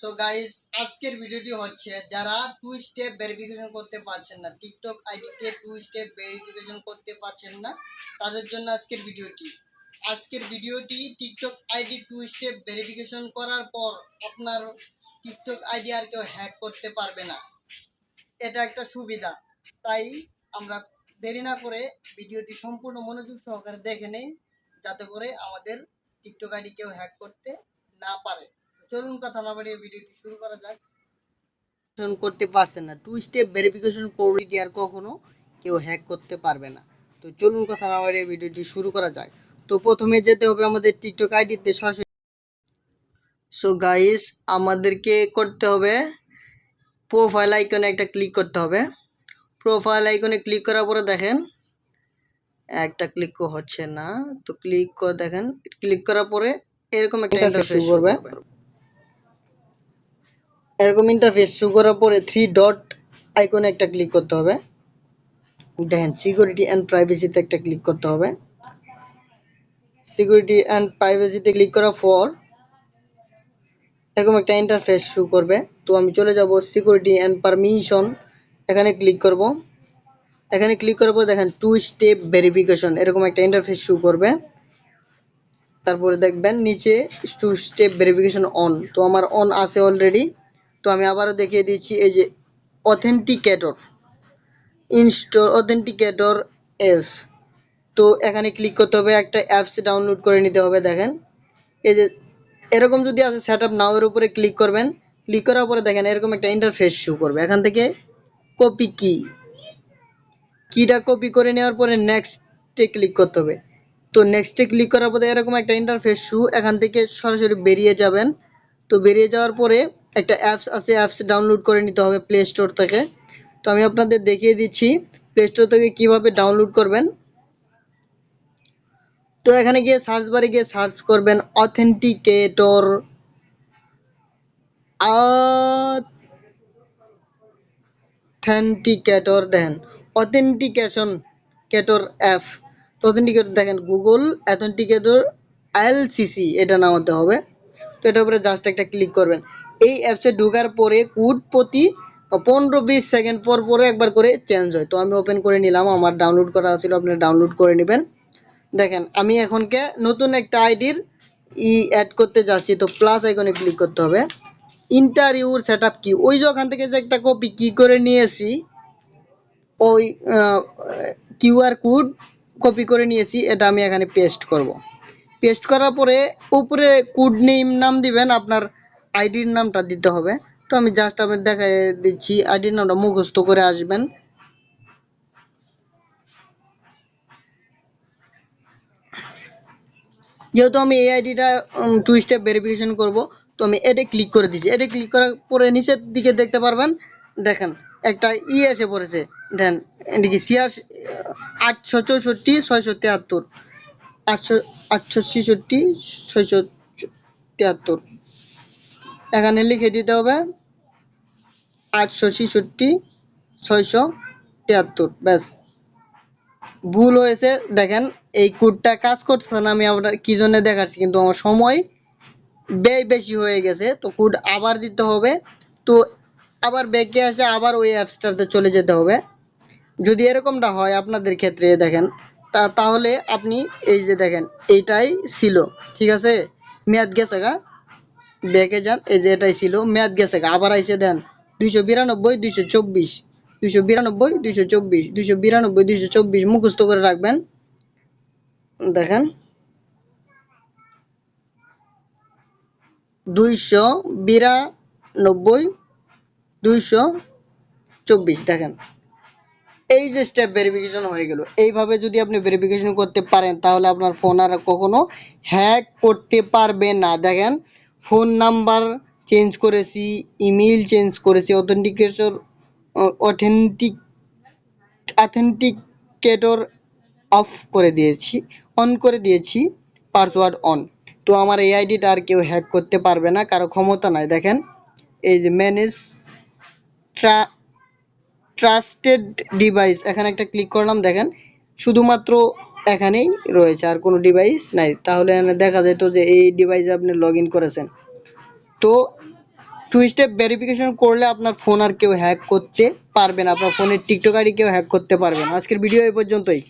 So guys আজকের ভিডিওটি হচ্ছে যারা টু স্টেপ ভেরিফিকেশন করতে পারছেন না টিকটক আইডিতে টু স্টেপ ভেরিফিকেশন করতে পারছেন না, তাদের জন্য আজকের ভিডিওটি। আজকের ভিডিওটি TikTok ID two step verification করার পর আপনার টিকটক আইডি আর কেউ হ্যাক করতে পারবে না। এটা একটা সুবিধা। তাই আমরা দেরি না করে ভিডিওটি সম্পূর্ণ মনোযোগ সহকারে দেখে নেই, যাতে করে আমাদের টিকটক আইডি কেউ হ্যাক করতে না পারে। চলুন কথা না বাড়িয়ে ভিডিওটি শুরু করা যাক। করতে পারছেন না। টু স্টেপ ভেরিফিকেশন কোডটি আর কখনো কেউ হ্যাক করতে পারবে না। তো চলুন কথা না বাড়িয়ে ভিডিওটি শুরু করা যাক। তো প্রথমে যেতে হবে আমাদের টিকটক আইডিতে সরাসরি। সো গাইস আমাদেরকে করতে হবে প্রোফাইল আইকনে একটা ক্লিক করতে হবে। প্রোফাইল আইকনে ক্লিক করার পরে দেখেন একটা ক্লিক হচ্ছে না। তো ক্লিক করে দেখেন ক্লিক করার পরে এরকম একটা ইন্টারফেস করবে। এরকম ইন্টারফেস শো করার পরে থ্রি ডট আইকনে একটা ক্লিক করতে হবে। দেখেন সিকিউরিটি অ্যান্ড প্রাইভেসিতে একটা ক্লিক করতে হবে। সিকিউরিটি অ্যান্ড প্রাইভেসিতে ক্লিক করার পর এরকম একটা ইন্টারফেস শো করবে। তো আমি চলে যাব সিকিউরিটি অ্যান্ড পারমিশন এখানে ক্লিক করব। এখানে ক্লিক করার পর দেখেন টু স্টেপ ভেরিফিকেশন এরকম একটা ইন্টারফেস শো করবে। তারপরে দেখবেন, নিচে টু স্টেপ ভেরিফিকেশন অন তো আমার অন আছে অলরেডি তো আমি আবারও দেখিয়ে দিচ্ছি, এই যে অথেন্টিকেটর ইনস্টল অথেন্টিকেটর এফ তো এখানে ক্লিক করতে হবে, একটা অ্যাপস ডাউনলোড করে নিতে হবে, দেখেন। এই যে এরকম যদি আছে সেট আপ নাওয়ের উপরে ক্লিক করবেন। ক্লিক করার পরে দেখেন এরকম একটা ইন্টারফেস শো করবে। এখান থেকে কপি কি কিটা কপি করে নেওয়ার পরে নেক্সটে ক্লিক করতে হবে। তো নেক্সটে ক্লিক করার পরে এরকম একটা ইন্টারফেস শু এখান থেকে সরাসরি বেরিয়ে যাবেন। তো বেরিয়ে যাওয়ার পরে একটা অ্যাপস আছে অ্যাপস ডাউনলোড করে নিতে হবে প্লে স্টোর থেকে। তো আমি আপনাদের দেখিয়ে দিচ্ছি প্লে স্টোর থেকে কীভাবে ডাউনলোড করবেন। তো এখানে গিয়ে সার্চ বারে গিয়ে সার্চ করবেন অথেন্টিকেটর অথেন্টিকেটর দেখেন। অথেন্টিকেশন কেটর অ্যাপ তো অথেন্টিকেটর দেখেন গুগল অথেন্টিকেটর এলসিসি এটা নামাতে হবে। তো এটার উপরে জাস্ট একটা ক্লিক করবেন। এই অ্যাপসে ঢোকার পরে কোড প্রতি পনেরো বিশ সেকেন্ড পর পরে একবার করে চেঞ্জ হয়। তো আমি ওপেন করে নিলাম, আমার ডাউনলোড করা ছিল আপনি ডাউনলোড করে নেবেন। দেখেন, আমি এখনকে নতুন একটা আইডির ই অ্যাড করতে যাচ্ছি, তো প্লাস আইকনে ক্লিক করতে হবে। ইন্টারভিউর সেট আপ কি ওই যে ওখান থেকে যে একটা কপি কি করে নিয়েছি, ওই কিউআর কোড কপি করে নিয়েছি, এটা আমি এখানে পেস্ট করব। পেস্ট করার পরে উপরে কোড নেম নাম দিবেন, আপনার আইডির নামটা দিতে হবে। তো আমি জাস্ট আমি দেখা দিচ্ছি আইডির নামটা মুখস্থ করে আসবেন। যেহেতু আমি এই আইডিটা টু স্টেপ ভেরিফিকেশন করব, তো আমি এটা ক্লিক করে দিচ্ছি। এটা ক্লিক করার পরে নিচের দিকে দেখতে পারবেন, দেখেন, একটা ই এসে পড়েছে। দেন, এদিকে ছিয়াশি, আটশো চৌষট্টি, ছয়শো তিয়াত্তর আটশো আটশো ছেষট্টি, ছয়শো তিয়াত্তর। এখানে লিখে দিতে হবে আটশো ছেষট্টি, ছয়শো তিয়াত্তর, ব্যাস। ভুল হয়েছে, দেখেন, এই কোডটা কাজ করছে না, আমি আপনার কি জন্য দেখাচ্ছি, কিন্তু আমার সময় ব্যয় বেশি হয়ে গেছে, তো কোড আবার দিতে হবে। তো আবার ব্যাকে আসে আবার ওই অ্যাপসটাতে চলে যেতে হবে। যদি এরকমটা হয় আপনাদের ক্ষেত্রে, দেখেন তা তাহলে আপনি এই যে দেখেন, এইটাই ছিল, ঠিক আছে? মেয়াদ গেছে গা? ব্যাকে যান, এই যে এটাই ছিল, মেয়াদ গেছে গা। আবার আইসে দেন, দুইশো বিরানব্বই, দুইশো চব্বিশ। দুইশো বিরানব্বই, দুইশো চব্বিশ। দুইশো বিরানব্বই, দুইশো চব্বিশ মুখস্থ করে রাখবেন। দেখেন। দুইশো বিরানব্বই, দুইশো চব্বিশ, দেখেন। এই যে স্টেপ ভেরিফিকেশন হয়ে গেল, এইভাবে যদি আপনি ভেরিফিকেশন করতে পারেন, তাহলে আপনার ফোন আর কখনো হ্যাক করতে পারবে না। দেখেন ফোন নাম্বার চেঞ্জ করেছি ইমেল চেঞ্জ করেছি অথেন্টিকেশন অথেন্টিক অথেন্টিকেটর অফ করে দিয়েছি অন করে দিয়েছি পাসওয়ার্ড অন তো আমার এই আইডিটা আর কেউ হ্যাক করতে পারবে না, কারও ক্ষমতা নাই। দেখেন, এই যে ম্যানেজ ট্রা ট্রাস্টেড ডিভাইস এখানে একটা ক্লিক করলাম, দেখেন, শুধুমাত্র এখানেই রয়েছে, আর কোনো ডিভাইস নাই। তাহলে দেখা যেত যে এই ডিভাইসে আপনি লগ করেছেন। তো টু স্টেপ ভেরিফিকেশন করলে আপনার ফোন আর কেউ হ্যাক করতে পারবে না, আপনার ফোনের টিকটক আইডি কেউ হ্যাক করতে পারবেন আজকের ভিডিও এই পর্যন্তই।